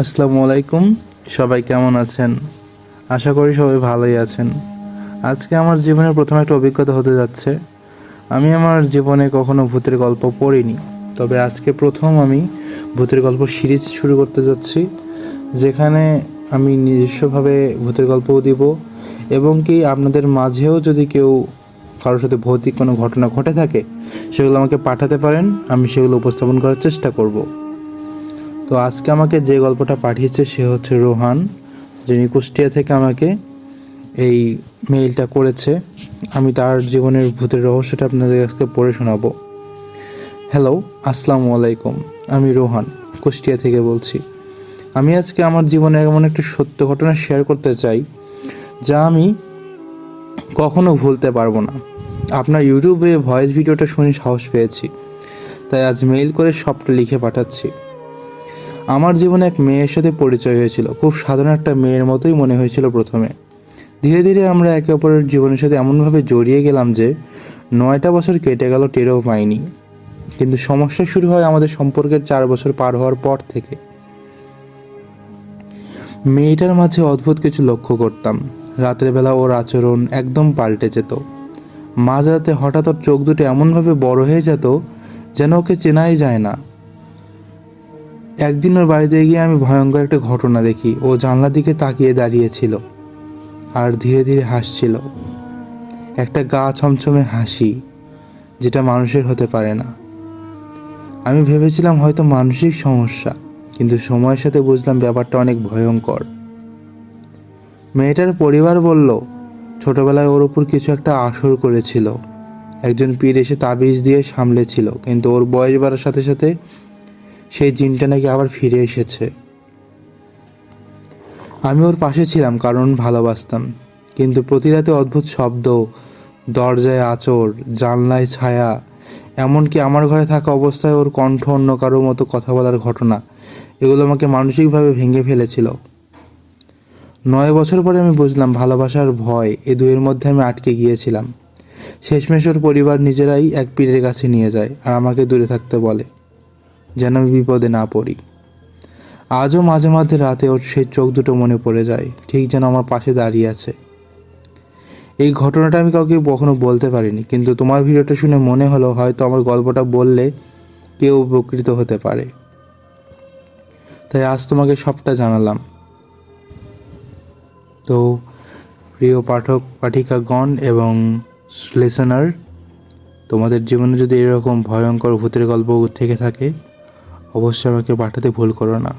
আসসালামু আলাইকুম, সবাই কেমন আছেন? আশা করি সবাই ভালোই আছেন। আজকে আমার জীবনের প্রথম একটা অভিজ্ঞতা হতে যাচ্ছে। আমি আমার জীবনে কখনো ভূতের গল্প পড়িনি, তবে আজকে প্রথম আমি ভূতের গল্প সিরিজ শুরু করতে যাচ্ছি, যেখানে আমি নিজস্বভাবে ভূতের গল্পও দিব এবং কি আপনাদের মাঝেও যদি কেউ কারোর সাথে ভৌতিক কোনো ঘটনা ঘটে থাকে, সেগুলো আমাকে পাঠাতে পারেন, আমি সেগুলো উপস্থাপন করার চেষ্টা করব। তো আজকে আমাকে যে গল্পটা পাঠিয়েছে সে হচ্ছে রোহান, যিনি কুষ্টিয়া থেকে আমাকে এই মেইলটা করেছে। আমি তার জীবনের ভূতের রহস্যটা আপনাদের আজকে পড়ে শোনাবো। হ্যালো আসসালামু আলাইকুম। আমি রোহান, কুষ্টিয়া থেকে বলছি। আমি আজকে আমার জীবনে এমন একটা সত্য ঘটনা শেয়ার করতে চাই, যা আমি কখনো ভুলতে পারব না। আপনার ইউটিউবে ভয়েস ভিডিওটা শুনে সাহস পেয়েছি, তাই আজ মেইল করে সবটা লিখে পাঠাচ্ছি। আমার জীবনে এক মেয়ের সাথে পরিচয় হয়েছিল। খুব সাধারণ একটা মেয়ের মতোই মনে হয়েছিল প্রথমে। ধীরে ধীরে আমরা একে অপরের জীবনের সাথে এমনভাবে জড়িয়ে গেলাম যে, নয়টা বছর কেটে গেল টেরও পাইনি। কিন্তু সমস্যা শুরু হয় আমাদের সম্পর্কের চার বছর পার হওয়ার পর থেকে। মেয়েটার মাঝে অদ্ভুত কিছু লক্ষ্য করতাম। রাতের বেলা ওর আচরণ একদম পাল্টে যেত। মাঝরাতে হঠাৎ ওর চোখ দুটো এমনভাবে বড় হয়ে যেত যেন ওকে চেনাই যায় না। একদিন ওর বাড়িতে গিয়ে আমি ভয়ঙ্কর একটা ঘটনা দেখি। ও জানলার দিকে তাকিয়ে দাঁড়িয়েছিল আর ধীরে ধীরে হাসছিল। একটা গা ছমছমে হাসি, যেটা মানুষের হতে পারে না। আমি ভেবেছিলাম হয়তো মানসিক সমস্যা, কিন্তু সময়ের সাথে বুঝলাম ব্যাপারটা অনেক ভয়ঙ্কর। মেয়েটার পরিবার বলল, ছোটবেলায় ওর উপর কিছু একটা আসর করেছিল। একজন পীর এসে তাবিজ দিয়ে সামলেছিল, কিন্তু ওর বয়স বাড়ার সাথে সাথে সেই জিনটা নাকি আবার ফিরে এসেছে। আমি ওর পাশে ছিলাম কারণ ভালোবাসতাম, কিন্তু প্রতি রাতে অদ্ভুত শব্দ, দরজায় আচর জানলায় ছায়া, এমনকি আমার ঘরে থাকা অবস্থায় ওর কণ্ঠ অন্য কারোর মতো কথা বলার ঘটনা, এগুলো আমাকে মানসিকভাবে ভেঙে ফেলেছিল। নয় বছর পরে আমি বুঝলাম ভালোবাসার ভয় এ দুয়ের মধ্যে আমি আটকে গিয়েছিলাম। শেষমেশ ওর পরিবার নিজেরাই এক পীরের কাছে নিয়ে যায় আর আমাকে দূরে থাকতে বলে। যেন আমি বিপদে না পড়ি। আজও মাঝে মাঝে রাতে ওর সেই চোখ দুটো মনে পড়ে যায়, ঠিক যেন আমার পাশে দাঁড়িয়ে আছে। এই ঘটনাটা আমি কাউকে কখনো বলতে পারিনি, কিন্তু তোমার ভিডিওটা শুনে মনে হলো হয়তো আমার গল্পটা বললে কেউ উপকৃত হতে পারে। তাই আজ তোমাকে সবটা জানালাম। তো, প্রিয় পাঠক, পাঠিকাগণ এবং লিসেনার তোমাদের জীবনে যদি এরকম ভয়ঙ্কর ভূতের গল্প থেকে থাকে অবশ্যই আমাকে পাঠাতে ভুল করো না।